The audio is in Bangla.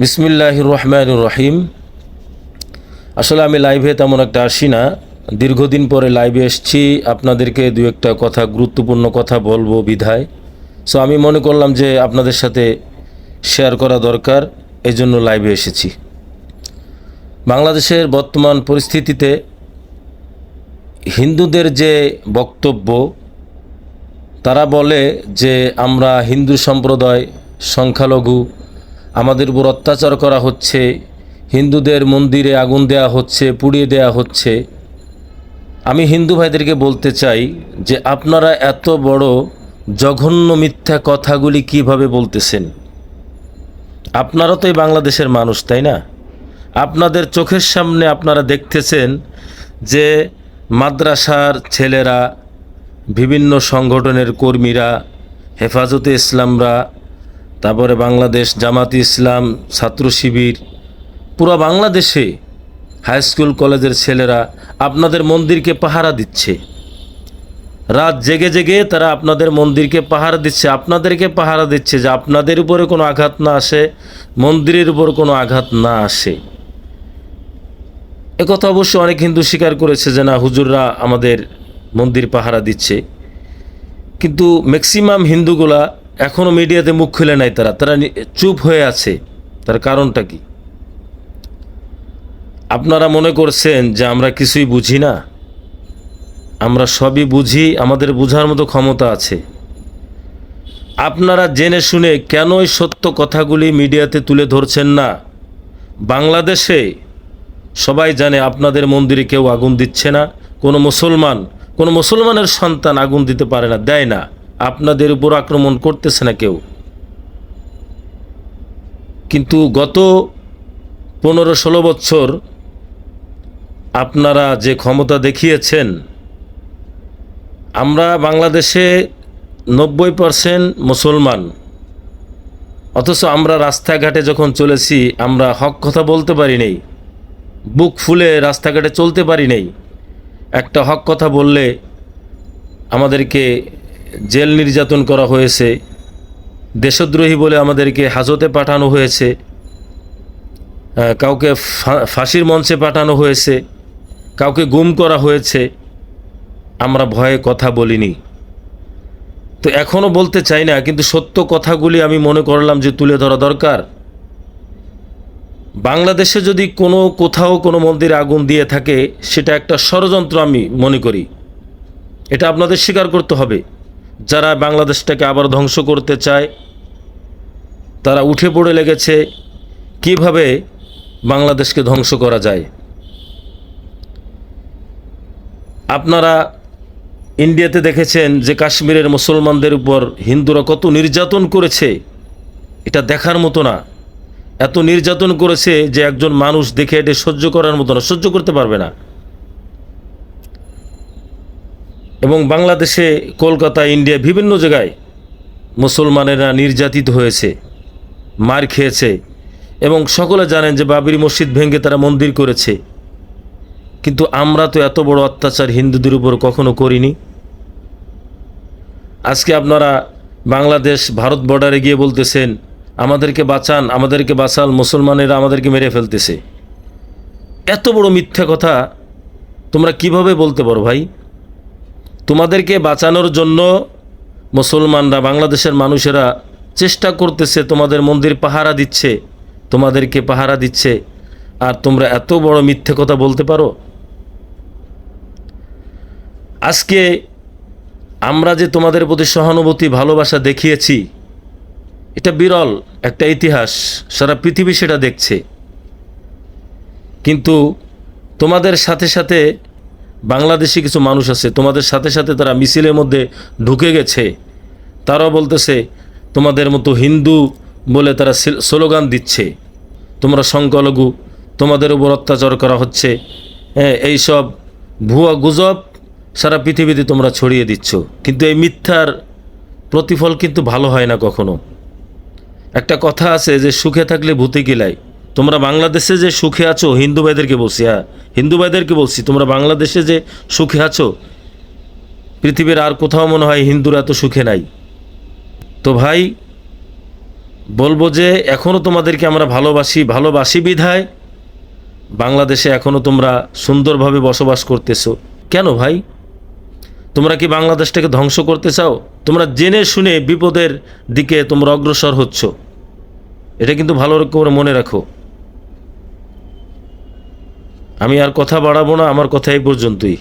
বিসমিল্লাহ রহমান রহিম আসলে আমি লাইভে তেমন একটা আসি না। দীর্ঘদিন পরে লাইভে এসেছি। আপনাদেরকে দু একটা কথা, গুরুত্বপূর্ণ কথা বলব বিধায়। সো আমি মনে করলাম যে আপনাদের সাথে শেয়ার করা দরকার এই জন্য লাইভে এসেছি। বাংলাদেশের বর্তমান পরিস্থিতিতে হিন্দুদের যে বক্তব্য, তারা বলে যে আমরা হিন্দু সম্প্রদায় সংখ্যালঘু আমাদের উপর অত্যাচার করা হচ্ছে, হিন্দুদের মন্দিরে আগুন দেয়া হচ্ছে, পুড়িয়ে দেয়া হচ্ছে। আমি হিন্দু ভাইদেরকে বলতে চাই যে আপনারা এত বড় জঘন্য মিথ্যা কথাগুলি কীভাবে বলতেছেন? আপনারা তো এই বাংলাদেশের মানুষ, তাই না? আপনাদের চোখের সামনে আপনারা দেখতেছেন যে মাদ্রাসার ছেলেরা, বিভিন্ন সংগঠনের কর্মীরা, হেফাজতে ইসলামরা তারপরে বাংলাদেশ জামাতি ইসলাম, ছাত্র শিবির, পুরো বাংলাদেশে হাই স্কুল কলেজের ছেলেরা আপনাদের মন্দিরকে পাহারা দিচ্ছে। রাত জেগে জেগে তারা আপনাদের মন্দিরকে পাহারা দিচ্ছে। আপনাদেরকে পাহারা দিচ্ছে যে আপনাদের উপরে কোনো আঘাত না আসে, মন্দিরের উপর কোনো আঘাত না আসে। একথা অবশ্য অনেক হিন্দু স্বীকার করেছে যে না, হুজুররা আমাদের মন্দির পাহারা দিচ্ছে। কিন্তু ম্যাক্সিমাম হিন্দুগুলা এখনও মিডিয়াতে মুখ খুলে নাই তারা। তারা চুপ হয়ে আছে। তার কারণটা কি? আপনারা মনে করছেন যে আমরা কিছুই বুঝি না? আমরা সবই বুঝি, আমাদের বোঝার মতো ক্ষমতা আছে। আপনারা জেনে শুনে কেন এই সত্য কথাগুলি মিডিয়াতে তুলে ধরছেন না? বাংলাদেশে সবাই জানে আপনাদের মন্দিরে কেউ আগুন দিচ্ছে না, কোনো মুসলমান, কোনো মুসলমানের সন্তান আগুন দিতে পারে না, দেয় না। আপনাদের উপর আক্রমণ করতেছে না কেউ। কিন্তু গত পনেরো ষোলো বছর আপনারা যে ক্ষমতা দেখিয়েছেন, আমরা বাংলাদেশে নব্বই পারসেন্ট মুসলমান। অথচ আমরা রাস্তাঘাটে যখন চলেছি, আমরা হক কথা বলতে পারি নাই, বুক ফুলে রাস্তাঘাটে চলতে পারি নাই। একটা হক কথা বললে আমাদেরকে জেল নির্যাতন করা হয়েছে। দেশদ্রোহী বলে আমাদেরকে হাজতে পাঠানো হয়েছে। কাউকে ফাঁসির মঞ্চে পাঠানো হয়েছে। কাউকে গুম করা হয়েছে। আমরা ভয়ে কথা বলিনি। তো এখনও বলতে চাই না, কিন্তু সত্য কথাগুলি আমি মনে করলাম যে তুলে ধরা দরকার। বাংলাদেশে যদি কোনো কোথাও কোনো মন্দিরে আগুন দিয়ে থাকে, সেটা একটা ষড়যন্ত্র আমি মনে করি। এটা আপনাদের স্বীকার করতে হবে। যারা বাংলাদেশটাকে আবার ধ্বংস করতে চায়, তারা উঠে পড়ে লেগেছে কীভাবে বাংলাদেশকে ধ্বংস করা যায়। আপনারা ইন্ডিয়াতে দেখেছেন যে কাশ্মীরের মুসলমানদের উপর হিন্দুরা কত নির্যাতন করেছে, এটা দেখার মতো না। এত নির্যাতন করেছে যে একজন মানুষ দেখে এটা সহ্য করার মতো না, সহ্য করতে পারবে না। এবং বাংলাদেশে কলকাতা, ইন্ডিয়া বিভিন্ন জায়গায় মুসলমানেরা নির্যাতিত হয়েছে, মার খেয়েছে এবং সকলে জানেন যে বাবরি মসজিদ ভেঙে তারা মন্দির করেছে। কিন্তু আমরা তো এত বড় অত্যাচার হিন্দুদের উপর কখনো করিনি। আজকে আপনারা বাংলাদেশ, ভারত বর্ডারে গিয়ে বলতেছেন, আমাদেরকে বাঁচান আমাদেরকে বাঁচান, মুসলমানেরা আমাদেরকে মেরে ফেলতেছে। এত বড় মিথ্যা কথা তোমরা কীভাবে বলতে পারো ভাই? তোমাদেরকে বাঁচানোর জন্য মুসলমানরা, বাংলাদেশের মানুষেরা চেষ্টা করতেছে, তোমাদের মন্দির পাহারা দিচ্ছে, তোমাদেরকে পাহারা দিচ্ছে। আর তোমরা এত বড় মিথ্যে কথা বলতে পারো? আজকে আমরা যে তোমাদের প্রতি সহানুভূতি, ভালোবাসা দেখিয়েছি, এটা বিরল, একটা ইতিহাস। সারা পৃথিবী সেটা দেখছে। কিন্তু তোমাদের সাথে সাথে বাংলাদেশি কিছু মানুষ আছে, তোমাদের সাথে সাথে তারা মিছিলের মধ্যে ঢুকে গেছে। তারাও বলতেছে, তোমাদের মতো হিন্দু বলে তারা স্লোগান দিচ্ছে। তোমরা সংখ্যালঘু, তোমাদের উপর অত্যাচার করা হচ্ছে। হ্যাঁ এইসব ভুয়া গুজব সারা পৃথিবীতে তোমরা ছড়িয়ে দিচ্ছ। কিন্তু এই মিথ্যার প্রতিফল কিন্তু ভালো হয় না কখনো। একটা কথা আছে যে, সুখে থাকলে ভূতে কিলাই তোমরা বাংলাদেশে যে সুখে আছো, হিন্দু ভাইদেরকে বলছি হ্যাঁ হিন্দু ভাইদেরকে বলছি, তোমরা বাংলাদেশে যে সুখে আছো, পৃথিবীর আর কোথাও মনে হয় হিন্দুরা এত সুখে নাই। তো ভাই, বলব যে এখনও তোমাদেরকে আমরা ভালোবাসি ভালোবাসি বিধায় বাংলাদেশে এখনও তোমরা সুন্দরভাবে বসবাস করতেছো। কেন ভাই? তোমরা কি বাংলাদেশটাকে ধ্বংস করতে চাও? তোমরা জেনে শুনে বিপদের দিকে তোমরা অগ্রসর হচ্ছ। এটা কিন্তু ভালো করে মনে রাখো। আমি আর কথা বাড়াবো না আমার কথা এই পর্যন্তই।